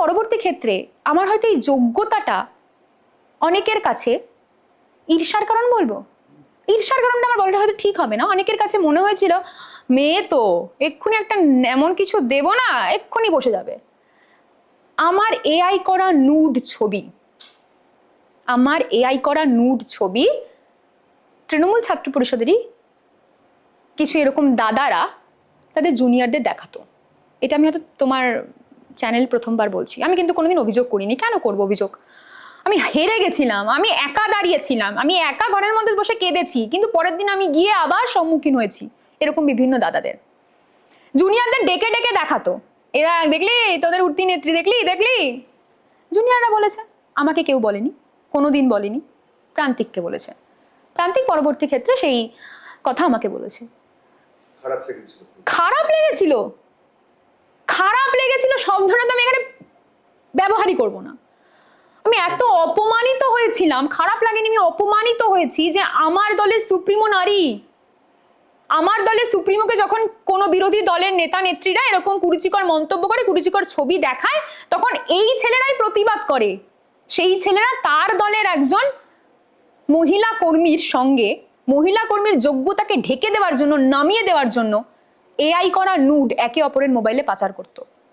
পরবর্তী ক্ষেত্রে আমার হয়তো এই যোগ্যতাটা অনেকের কাছে ঈর্ষার কারণ বলব? ঈর্ষার কারণটা আমার বলাটা হয়তো ঠিক হবে না। অনেকের কাছে মনে হয়েছিল, মেয়ে তো, এক্ষুনি একটা এমন কিছু দেব না, এক্ষুনি বসে যাবে। আমার এআই করা নুড ছবি, আমার এআই করা নুড ছবি তৃণমূল ছাত্র পরিষদেরই কিছু এরকম দাদারা তাদের জুনিয়রদের দেখাতো। এটা আমি হয়তো তোমার চ্যানেল প্রথমবার বলছি। আমি কিন্তু কোনোদিন অভিযোগ করিনি। কেন করব অভিযোগ? আমি হেরে গেছিলাম আমি একা দাঁড়িয়েছিলাম আমি একা ঘরের মধ্যে বসে কেঁদেছি কিন্তু পরের দিন আমি গিয়ে আবার সম্মুখীন হয়েছি এরকম বিভিন্ন দাদাদের। জুনিয়রদের ডেকে ডেকে দেখাতো। এরা দেখলি তোদের উঠতি নেত্রী দেখলি দেখলি? জুনিয়ররা বলেছে আমাকে কেউ বলেনি কোনো দিন বলেনি প্রান্তিককে বলেছে। প্রান্তিক পরবর্তী ক্ষেত্রে সেই কথা আমাকে বলেছে। খারাপ লেগেছিল খারাপ লেগেছিল খারাপ লেগেছিল শব্দটা আমি এখানে ব্যবহারই করব না। আমি এত অপমানিত হয়েছিলাম, খারাপ লাগেনি, আমি অপমানিত হয়েছি যে আমার দলের সুপ্রিমো নারী। আমার দলের সুপ্রিমোকে যখন কোনো বিরোধী দলের নেতা, নেত্রীরা এরকম কুরুচিকর মন্তব্য করে, কুরুচিকর ছবি দেখায়, তখন এই ছেলেরাই প্রতিবাদ করে। সেই ছেলেরা তার দলের একজন মহিলা কর্মীর সঙ্গে, মহিলা কর্মীর যোগ্যতাকে ঢেকে দেওয়ার জন্য, নামিয়ে দেওয়ার জন্য এআই করা নুড একে অপরের মোবাইলে পাচার করতো।